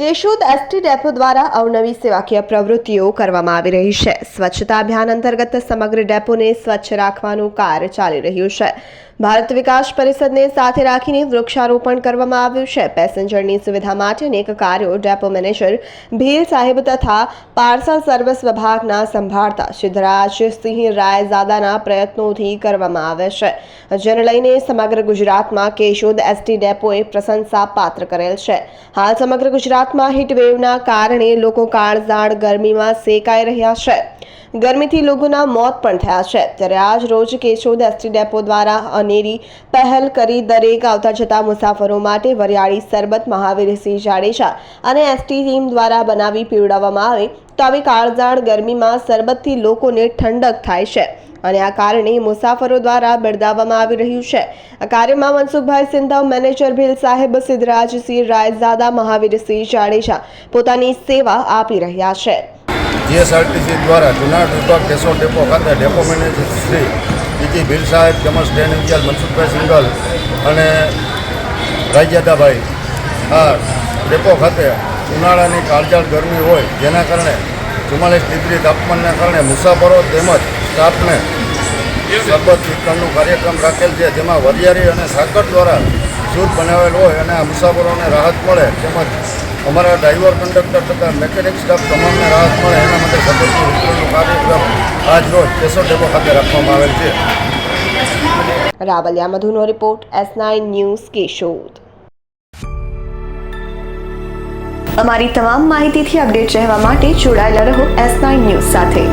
Keshod ST depot દ્વારા અવનવી સેવાકીય પ્રવૃત્તિઓ કરવામાં આવી રહી છે. સ્વચ્છતા અભિયાન અંતર્ગત સમગ્ર ડેપોને સ્વચ્છ રાખવાનું કાર્ય ચાલી રહ્યું છે. ભારત વિકાસ પરિષદને સાથે રાખીને વૃક્ષારોપણ કરવામાં આવ્યું છે. પેસેન્જરની સુવિધા માટે અનેક કાર્યો ડેપો મેનેજર ભીલ સાહેબ તથા પાર્સલ સર્વિસ વિભાગના સંભાળતા સિદ્ધરાજસિંહ રાયઝાદાના પ્રયત્નોથી કરવામાં આવે છે. જેને લઈને સમગ્ર ગુજરાતમાં કેશોદ એસટી ડેપોએ પ્રશંસા પાત્ર કરેલ છે. હાલ સમગ્ર ગુજરાતમાં હીટવેવના કારણે લોકો કાળઝાળ ગરમીમાં સેકાઈ રહ્યા છે. ગરમીથી લોકોના મોત પણ થયા છે. ત્યારે આજ રોજ કેશોદ એસટી ડેપો દ્વારા અનેરી પહેલ કરી દરેક આવતા જતા મુસાફરો માટે વરિયાળી સરબત મહાવીરસિંહ જાડેજા અને એસટી ટીમ દ્વારા બનાવી પીવડાવવામાં આવે તો આવી કાળઝાળ ગરમીમાં સરબતથી લોકોને ઠંડક થાય છે અને આ કારણે મુસાફરો દ્વારા બિરદાવવામાં આવી રહ્યું છે. આ કાર્યમાં મનસુખભાઈ સિંધવ, મેનેજર ભીલ સાહેબ, સિદ્ધરાજસિંહ રાયઝાદા મહાવીરસિંહ જાડેજા પોતાની સેવા આપી રહ્યા છે. જીએસઆરટીસી દ્વારા જુનાગઢ વિભાગ કેશોદ ડેપો ખાતે depot manager Shri B G Bhil સાહેબ તેમજ સ્ટેન ઇન્ચાર્જ મનસુખભાઈ સિંગલ અને રાજ્યાદાભાઈ આ ડેપો ખાતે ઉનાળાની કાળજાળ ગરમી હોય જેના કારણે ચુમ્માલીસ ડિગ્રી તાપમાનના કારણે મુસાફરો તેમજ સ્ટાફને સરબત વિતરણનું કાર્યક્રમ રાખેલ છે, જેમાં વરિયારી અને સાકર દ્વારા શુદ્ધ બનાવેલ હોય અને આ મુસાફરોને રાહત મળે તેમજ અમારા ડ્રાઈવર કંડક્ટર તથા મેકેનિક સ્ટાફ તમામને રાહત મળે એના માટે સતત વિતરણનું કાર્યક્રમ આજ રોજ ડેપો ખાતે રાખવામાં આવેલ છે. Ravaliya મધુનો report S nine news Keshod. અમારી તમામ માહિતીથી અપડેટ રહેવા માટે જોડાયેલા રહો એસ નાઇન ન્યૂઝ સાથે.